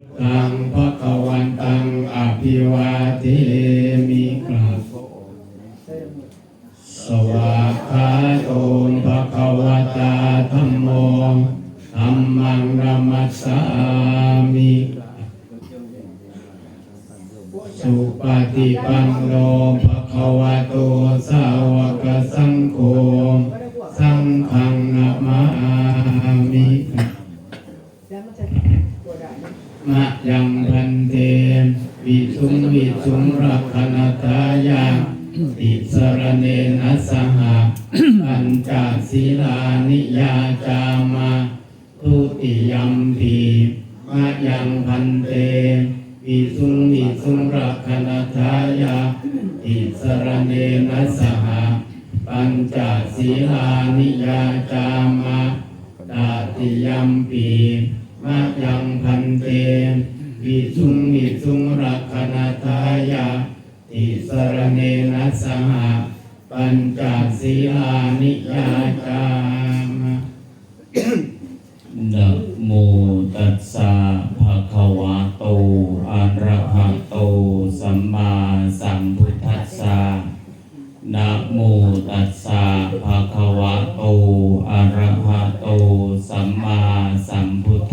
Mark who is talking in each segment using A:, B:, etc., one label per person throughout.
A: ตังภะคะวันตังอภิวาเทมิกราบสวากขาโตภะคะวตาธัมโมธัมมังนัมมัสสามิสุปฏิปันโนภะคะวะโตสาวกสังโฆสังฆังนะมามิ
B: แล้วมันจะตัวได้ไห มะ
A: ยังพันเตวิสุงวิสุงรักขณทายาติสรเนนะสหะปัญจศีลานิยาจามาทุติยัมปีมะยังพันเตวิสุงวิสุงรักขณทายาติสรเนนะสหะปัญจศีลานิยาจามาตติยัมปีมะยังพัน วิสุงวิสุงรักขณทายาติสรเนนะสหะปัญจศีลานิยาจาม
C: นะโมตัสสะภะคะวะโตอะระหะโตสัมมาสัมพุทธัสสะนะโมตัสสะภะคะวะโตอะระหะโตสัมมาสัมพุทธ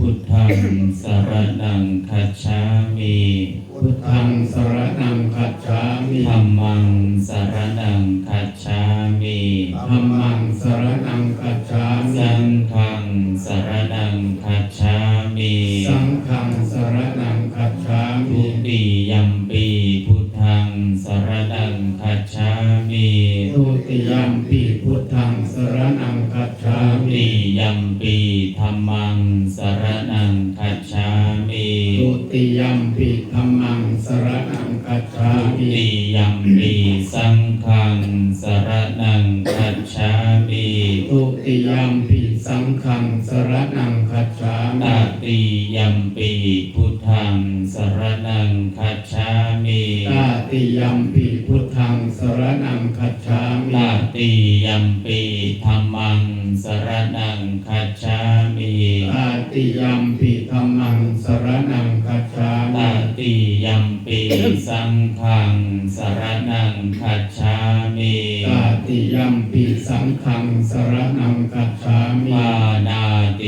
C: พุทธังสรนังคัจฉามิ
A: พุทธังสรณังคัจฉามิ
C: ธัมมังสรนังคัจฉามิ
A: ธัมมังสรณังคัจฉามิ
C: สังฆังสรนังคัจฉามิ
A: สังฆังสรณังคัจฉา
C: ทุ
A: มิ
C: ติยัมปีพุทธังสรนังคัจฉามิ
A: ทุติยัมปิพุทธังสรณังคัจฉา
C: ทุ
A: มิ
C: ติยัมปีธัมมัง สรนังคัจฉามิ
A: ทุติยัมปิธัมมังสรณังคัจฉา
C: ทุ
A: มิ
C: ติยัมปีสังฆังสรนังคัจฉามิ
A: ทุติยัมปิ สังฆังสรณังคัจฉา
C: ต
A: มิ
C: ติยัมปีพุทธังสรนังคัจฉามิ
A: ตาติยัมปิพุทธังสรณังคัจฉามิ
C: ตติยัมปีธัมมังสรนังคัจฉามิ
A: ตาติยัมปิธัมมังสรณังคัจฉา
C: ต
A: มิ
C: ติยัมปีสังฆังสรนังคัจฉามิ
A: ตาติยัมปิสังฆังสรณังคัจฉามิ
C: ปานาติ